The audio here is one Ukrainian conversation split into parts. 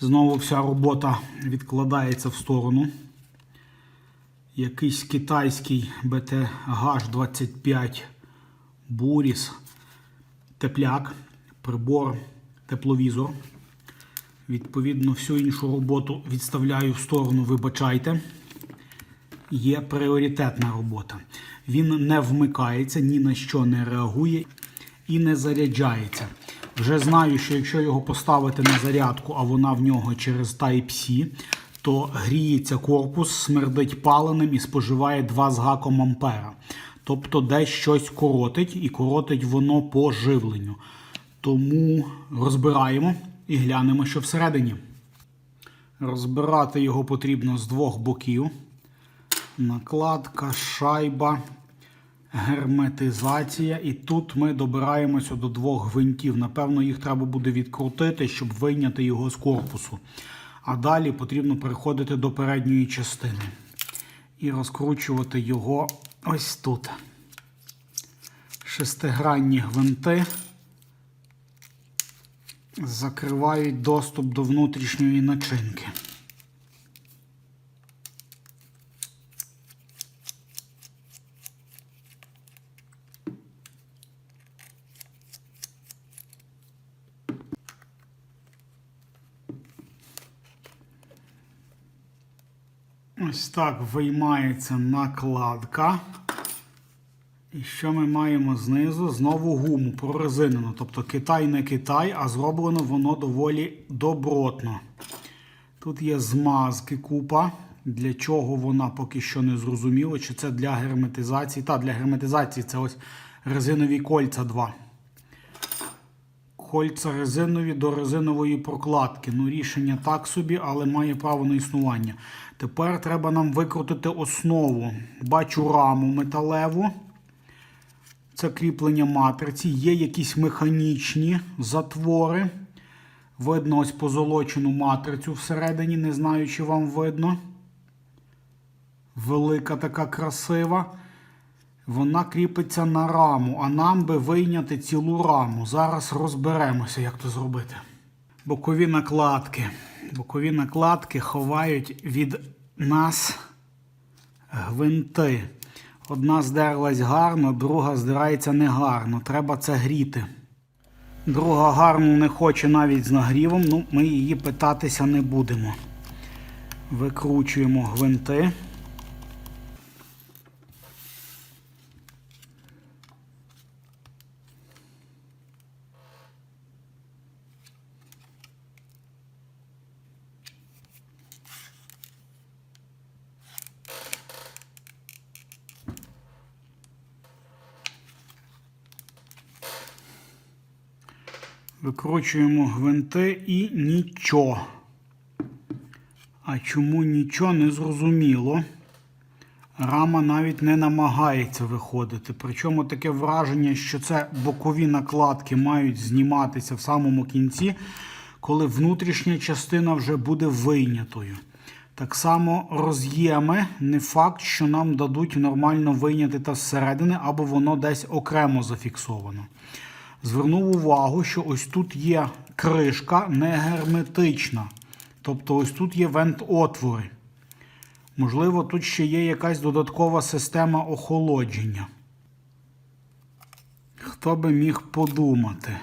Знову вся робота відкладається в сторону. Якийсь китайський BTH25 Буріс, тепляк, прибор, тепловізор. Відповідно, всю іншу роботу відставляю в сторону, вибачайте. Є пріоритетна робота. Він не вмикається, ні на що не реагує і не заряджається. Вже знаю, що якщо його поставити на зарядку, а вона в нього через Type-C, то гріється корпус, смердить паленим і споживає 2 з гаком ампера. Тобто десь щось коротить, і коротить воно по живленню. Тому розбираємо і глянемо, що всередині. Розбирати його потрібно з двох боків. Накладка, шайба, герметизація. І тут ми добираємося до двох гвинтів. Напевно, їх треба буде відкрутити, щоб вийняти його з корпусу. А далі потрібно переходити до передньої частини і розкручувати його ось тут. Шестигранні гвинти закривають доступ до внутрішньої начинки. Ось так виймається накладка. І що ми маємо знизу? Знову гуму прорезинено. Тобто Китай не Китай, а зроблено воно доволі добротно. Тут є змазки купа. Для чого вона поки що не зрозуміло. Чи це для герметизації? Та, для герметизації це ось резинові кольця 2. Кольця резинові до резинової прокладки. Ну, рішення так собі, але має право на існування. Тепер треба нам викрутити основу. Бачу раму металеву. Це кріплення матриці. Є якісь механічні затвори. Видно ось позолочену матрицю всередині, не знаю, чи вам видно. Велика така красива. Вона кріпиться на раму, а нам би вийняти цілу раму. Зараз розберемося, як то зробити. Бокові накладки. Бокові накладки ховають від нас гвинти. Одна здерлась гарно, друга здирається негарно. Треба це гріти. Друга гарно не хоче навіть з нагрівом, ну ми її питатися не будемо. Викручуємо гвинти. Викручуємо гвинти і нічого. А чому нічого не зрозуміло. Рама навіть не намагається виходити. Причому таке враження, що це бокові накладки мають зніматися в самому кінці, коли внутрішня частина вже буде вийнятою. Так само роз'єми не факт, що нам дадуть нормально вийняти та зсередини, або воно десь окремо зафіксовано. Звернув увагу, що ось тут є кришка не герметична. Тобто ось тут є вент-отвори. Можливо, тут ще є якась додаткова система охолодження. Хто би міг подумати?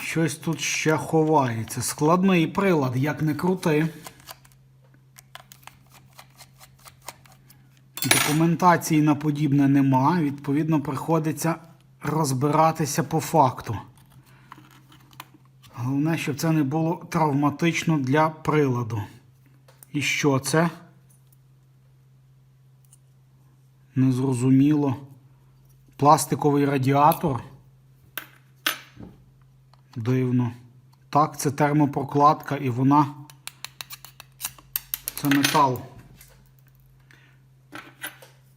Щось тут ще ховається. Складний прилад, як не крути. Документації на подібне нема. Відповідно, приходиться розбиратися по факту. Головне, щоб це не було травматично для приладу. І що це? Незрозуміло. Пластиковий радіатор. Дивно. Так, це термопрокладка і вона. Це метал.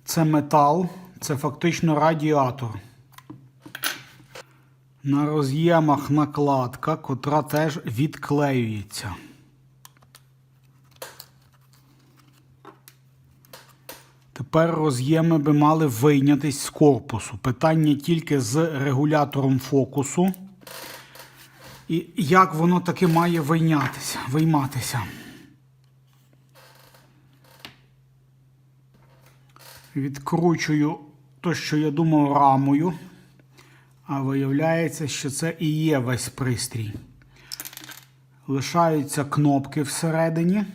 Це метал, це фактично радіатор. На роз'ємах накладка, котра теж відклеюється. Тепер роз'єми би мали вийнятись з корпусу. Питання тільки з регулятором фокусу. І як воно таки має вийнятися, вийматися. Відкручую те, що я думав рамою, а виявляється, що це і є весь пристрій. Лишаються кнопки всередині.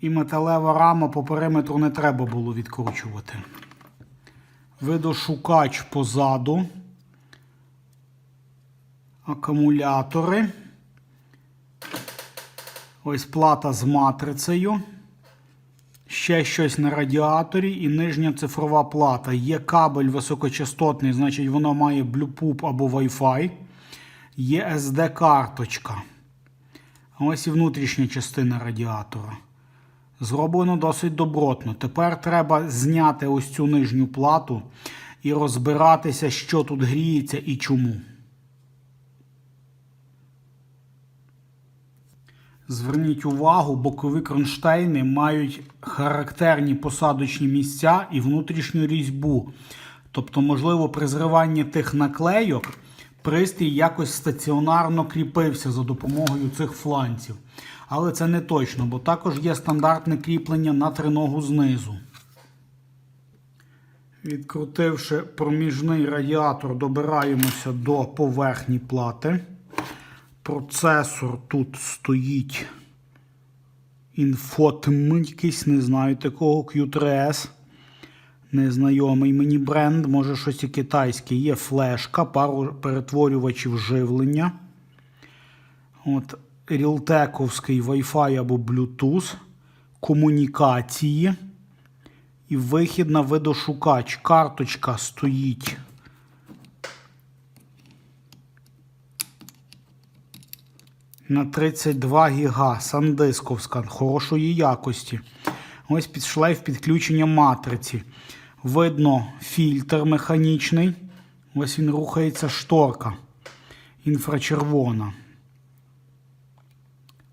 І металева рама по периметру не треба було відкручувати. Видошукач позаду. Акумулятори. Ось плата з матрицею. Ще щось на радіаторі і нижня цифрова плата. Є кабель високочастотний, значить воно має Bluetooth або Wi-Fi. Є SD-карточка. Ось і внутрішня частина радіатора. Зроблено досить добротно. Тепер треба зняти ось цю нижню плату і розбиратися, що тут гріється і чому. Зверніть увагу, бокові кронштейни мають характерні посадочні місця і внутрішню різьбу. Тобто, можливо, при зриванні тих наклейок пристрій якось стаціонарно кріпився за допомогою цих фланців. Але це не точно, бо також є стандартне кріплення на триногу знизу. Відкрутивши проміжний радіатор, добираємося до поверхні плати. Процесор тут стоїть інфотм якийсь, не знаю такого Q3S. Незнайомий мені бренд, може щось і китайське. Є флешка, пару перетворювачів живлення. От Рілтековський Wi-Fi або Bluetooth, комунікації і вихід на видошукач. Карточка стоїть. На 32 гіга сандисковська хорошої якості. Ось під шлейф підключення матриці. Видно фільтр механічний. Ось він рухається шторка інфрачервона.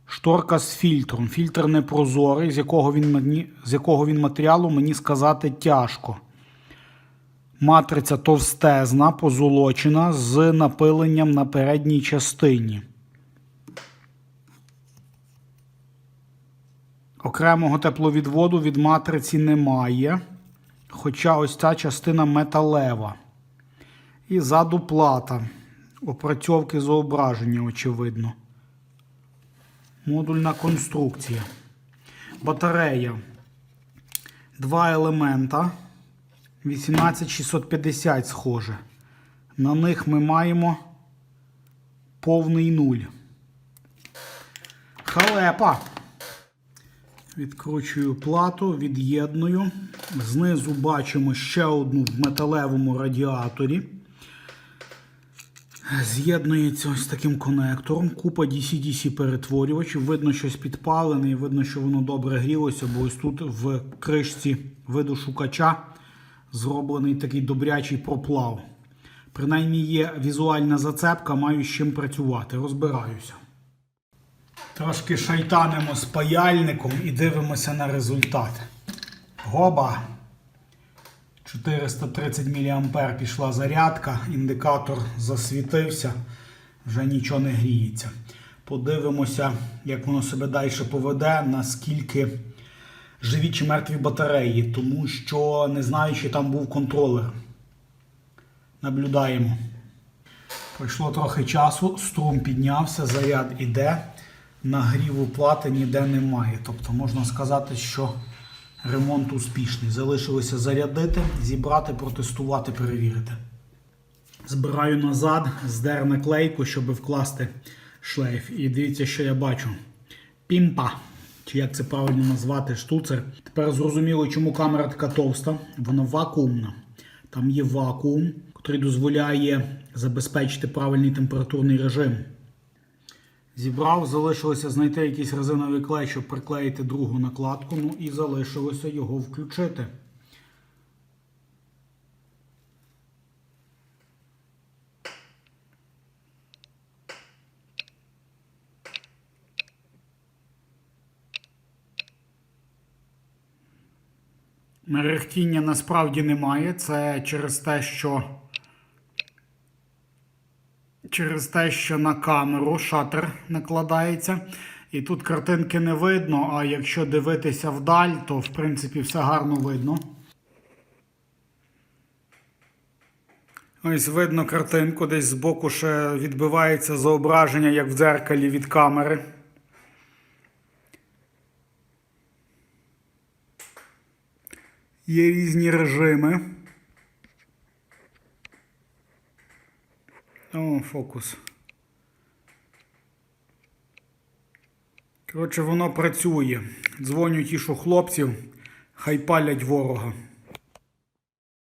Шторка з фільтром. Фільтр непрозорий, з якого він, з якого він матеріалу мені сказати тяжко. Матриця товстезна, позолочена з напиленням на передній частині. Окремого тепловідводу від матриці немає. Хоча ось ця частина металева. І ззаду плата. Опрацьовки зображення, очевидно. Модульна конструкція. Батарея. Два елемента. 18650 схоже. На них ми маємо повний нуль. Халепа. Відкручую плату, від'єдную. Знизу бачимо ще одну в металевому радіаторі. З'єднується ось таким конектором. Купа DC-DC перетворювачів. Видно, щось підпалене, і видно, що воно добре грілося, бо ось тут в кришці виду шукача зроблений такий добрячий проплав. Принаймні є візуальна зацепка, маю з чим працювати. Розбираюся. Трошки шайтанимо з паяльником і дивимося на результат. Гоба. 430 мА пішла зарядка, індикатор засвітився, вже нічого не гріється. Подивимося, як воно себе далі поведе, наскільки живі чи мертві батареї, тому що не знаю, чи там був контролер. Наблюдаємо. Пройшло трохи часу, струм піднявся, заряд іде. Нагріву плати ніде немає. Тобто можна сказати, що ремонт успішний. Залишилося зарядити, зібрати, протестувати, перевірити. Збираю назад, здер наклейку, щоб вкласти шлейф. І дивіться, що я бачу. Пімпа. Чи як це правильно назвати, штуцер. Тепер зрозуміло, чому камера така товста. Вона вакуумна. Там є вакуум, який дозволяє забезпечити правильний температурний режим. Зібрав, залишилося знайти якийсь резиновий клей, щоб приклеїти другу накладку, ну і залишилося його включити. Мерехтіння насправді немає. Це через те, що через те, що на камеру шатер накладається. І тут картинки не видно, а якщо дивитися вдаль, то в принципі все гарно видно. Ось видно картинку, десь збоку ще відбивається зображення, як в дзеркалі від камери. Є різні режими. О, фокус. Коротше, воно працює. Дзвоню тішу хлопців, хай палять ворога.